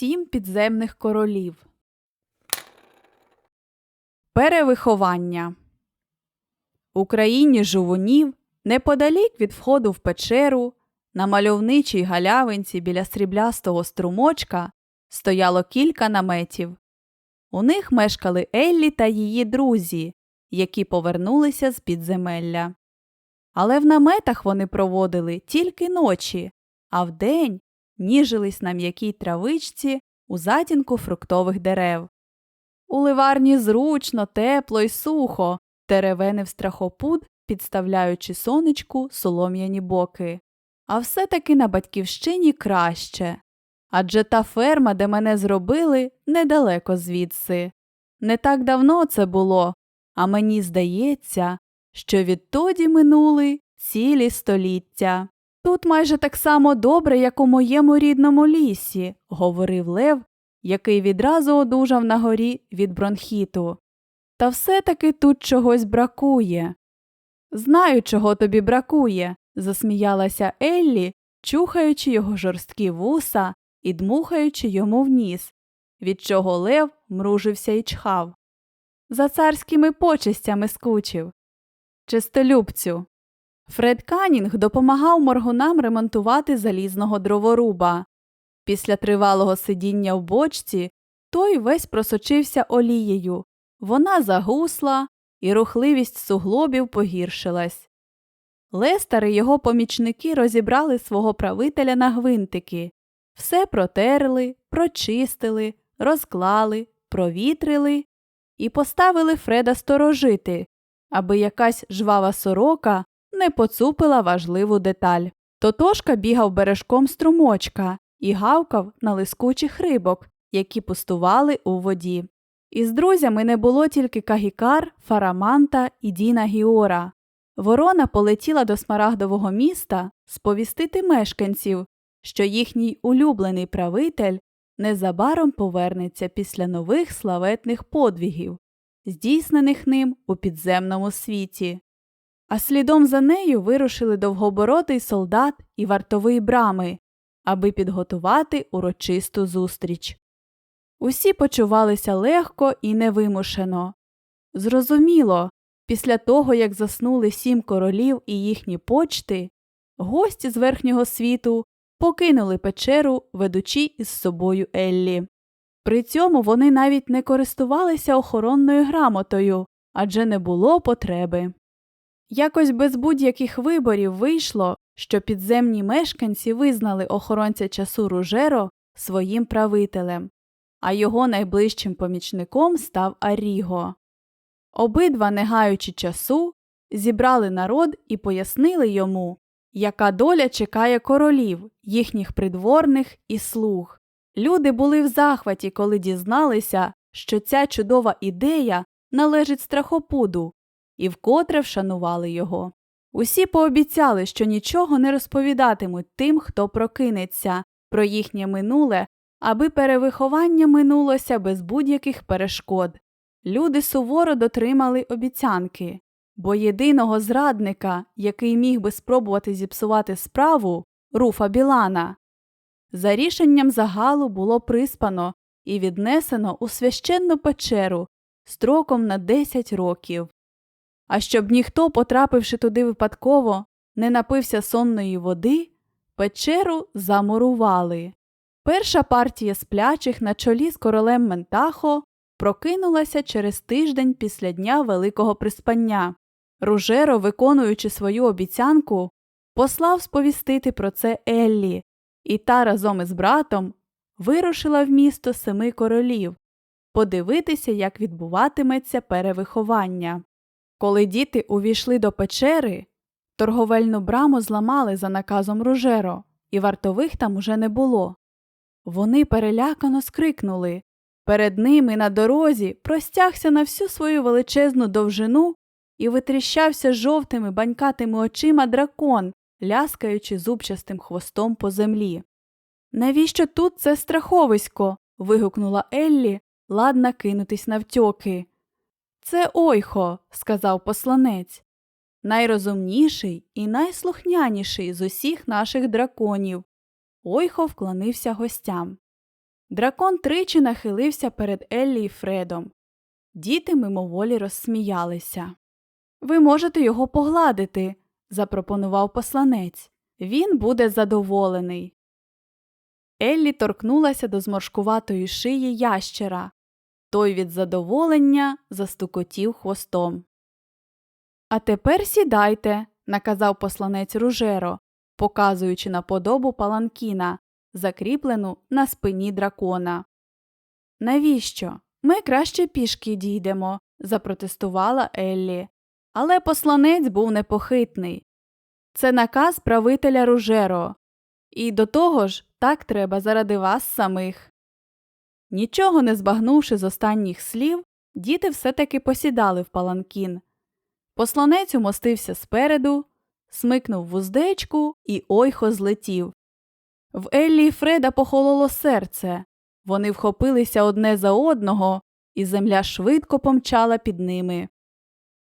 Сім підземних королів. Перевиховання У країні жувунів, неподалік від входу в печеру, на мальовничій галявинці біля сріблястого струмочка стояло кілька наметів. У них мешкали Еллі та її друзі, які повернулися з підземелля. Але в наметах вони проводили тільки ночі, а вдень ніжились на м'якій травичці у затінку фруктових дерев. У ливарні зручно, тепло й сухо, теревенив страхопуд, підставляючи сонечку солом'яні боки. А все-таки на батьківщині краще. Адже та ферма, де мене зробили, недалеко звідси. Не так давно це було, а мені здається, що відтоді минули цілі століття. Тут майже так само добре, як у моєму рідному лісі, говорив Лев, який відразу одужав на горі від бронхіту. Та все-таки тут чогось бракує. Знаю, чого тобі бракує, засміялася Еллі, чухаючи його жорсткі вуса і дмухаючи йому в ніс, від чого Лев мружився і чхав. За царськими почестями скучив. Чистолюбцю. Фред Канінг допомагав моргунам ремонтувати залізного дроворуба. Після тривалого сидіння в бочці той весь просочився олією. Вона загусла, і рухливість суглобів погіршилась. Лестер і його помічники розібрали свого правителя на гвинтики, все протерли, прочистили, розклали, провітрили і поставили Фреда сторожити, аби якась жвава сорока не поцупила важливу деталь. Тотошка бігав бережком струмочка і гавкав на лискучих рибок, які пустували у воді. Із друзями не було тільки Кагікар, Фараманта і Діна Гіора. Ворона полетіла до смарагдового міста сповістити мешканців, що їхній улюблений правитель незабаром повернеться після нових славетних подвігів, здійснених ним у підземному світі. А слідом за нею вирушили довгобородий солдат і вартовий брами, аби підготувати урочисту зустріч. Усі почувалися легко і невимушено. Зрозуміло, після того, як заснули сім королів і їхні почти, гості з верхнього світу покинули печеру, ведучи із собою Еллі. При цьому вони навіть не користувалися охоронною грамотою адже не було потреби. Якось без будь-яких виборів вийшло, що підземні мешканці визнали охоронця часу Ружеро своїм правителем, а його найближчим помічником став Аріго. Обидва, не гаючи часу, зібрали народ і пояснили йому, яка доля чекає королів, їхніх придворних і слуг. Люди були в захваті, коли дізналися, що ця чудова ідея належить страхопуду, і вкотре вшанували його. Усі пообіцяли, що нічого не розповідатимуть тим, хто прокинеться, про їхнє минуле, аби перевиховання минулося без будь-яких перешкод. Люди суворо дотримали обіцянки, бо єдиного зрадника, який міг би спробувати зіпсувати справу, руфа Білана, за рішенням загалу було приспано і віднесено у священну печеру строком на 10 років. А щоб ніхто, потрапивши туди випадково, не напився сонної води, печеру замурували. Перша партія сплячих на чолі з королем Ментахо прокинулася через тиждень після дня Великого Приспання. Ружеро, виконуючи свою обіцянку, послав сповістити про це Еллі, і та разом із братом вирушила в місто семи королів подивитися, як відбуватиметься перевиховання. Коли діти увійшли до печери, торговельну браму зламали за наказом Ружеро, і вартових там уже не було. Вони перелякано скрикнули. Перед ними на дорозі простягся на всю свою величезну довжину і витріщався жовтими банькатими очима дракон, ляскаючи зубчастим хвостом по землі. Навіщо тут це страховисько? вигукнула Еллі, ладна кинутись навтьоки. Це ойхо, сказав посланець, найрозумніший і найслухняніший з усіх наших драконів. Ойхо вклонився гостям. Дракон тричі нахилився перед Еллі і Фредом. Діти мимоволі розсміялися. Ви можете його погладити, запропонував посланець. Він буде задоволений. Еллі торкнулася до зморшкуватої шиї ящера. Той від задоволення застукотів хвостом. А тепер сідайте, наказав посланець Ружеро, показуючи на подобу паланкіна, закріплену на спині дракона. Навіщо? Ми краще пішки дійдемо, запротестувала Еллі. Але посланець був непохитний. Це наказ правителя Ружеро. І до того ж, так треба заради вас самих. Нічого не збагнувши з останніх слів, діти все таки посідали в паланкін. Посланець умостився спереду, смикнув вуздечку і ойхо злетів. В Еллі і Фреда похололо серце. Вони вхопилися одне за одного, і земля швидко помчала під ними.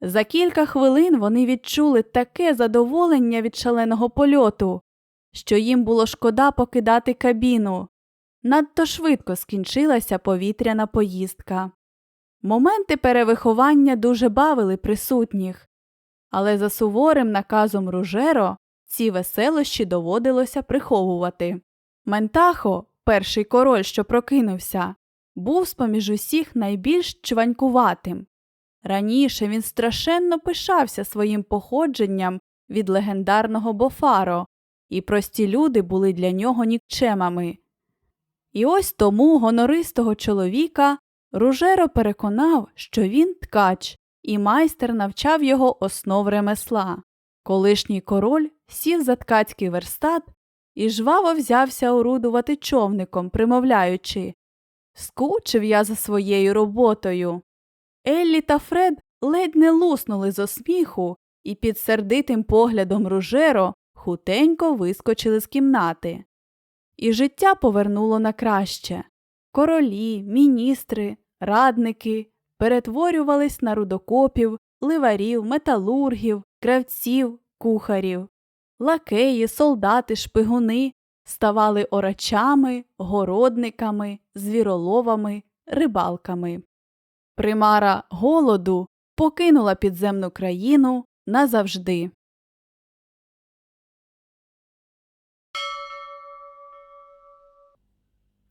За кілька хвилин вони відчули таке задоволення від шаленого польоту, що їм було шкода покидати кабіну. Надто швидко скінчилася повітряна поїздка. Моменти перевиховання дуже бавили присутніх, але за суворим наказом Ружеро ці веселощі доводилося приховувати. Ментахо, перший король, що прокинувся, був з поміж усіх найбільш чванькуватим. Раніше він страшенно пишався своїм походженням від легендарного Бофаро, і прості люди були для нього нікчемами. І ось тому гонористого чоловіка Ружеро переконав, що він ткач, і майстер навчав його основ ремесла. Колишній король сів за ткацький верстат і жваво взявся орудувати човником, примовляючи Скучив я за своєю роботою. Еллі та Фред ледь не луснули з осміху і під сердитим поглядом Ружеро хутенько вискочили з кімнати. І життя повернуло на краще. Королі, міністри, радники перетворювались на рудокопів, ливарів, металургів, кравців, кухарів. Лакеї, солдати, шпигуни ставали орачами, городниками, звіроловами, рибалками. Примара голоду покинула підземну країну назавжди.